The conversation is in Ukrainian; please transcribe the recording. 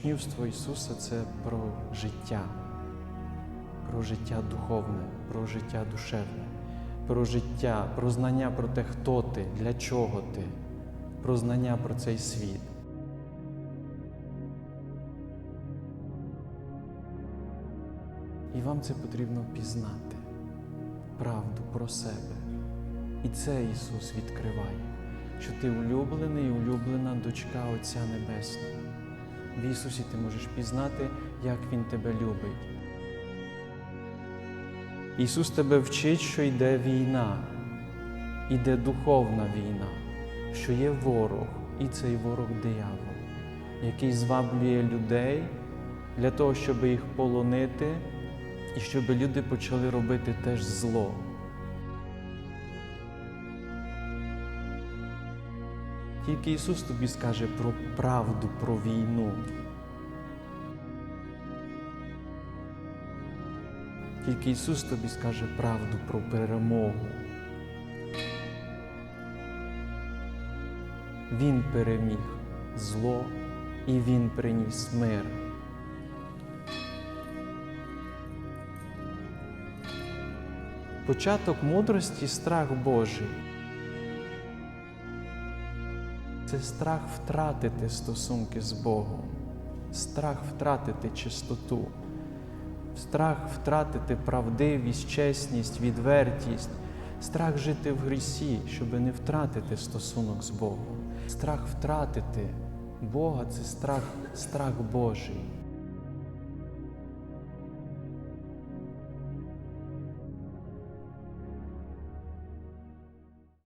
Учнівство Ісуса це про життя, про життя духовне, про життя душевне, про життя, про знання про те, хто ти, для чого ти, про знання про цей світ. І вам це потрібно пізнати, правду про себе. І це Ісус відкриває, що ти улюблений і улюблена дочка Отця Небесного. В Ісусі ти можеш пізнати, як Він тебе любить. Ісус тебе вчить, що йде війна, іде духовна війна, що є ворог, і цей ворог диявол, який зваблює людей для того, щоб їх полонити, і щоб люди почали робити теж зло. Тільки Ісус тобі скаже про правду, про війну. Тільки Ісус тобі скаже правду про перемогу. Він переміг зло і Він приніс мир. Початок мудрості страх Божий. Це страх втратити стосунки з Богом, страх втратити чистоту, страх втратити правдивість, чесність, відвертість, страх жити в грісі, щоб не втратити стосунок з Богом. Страх втратити Бога це страх, страх Божий.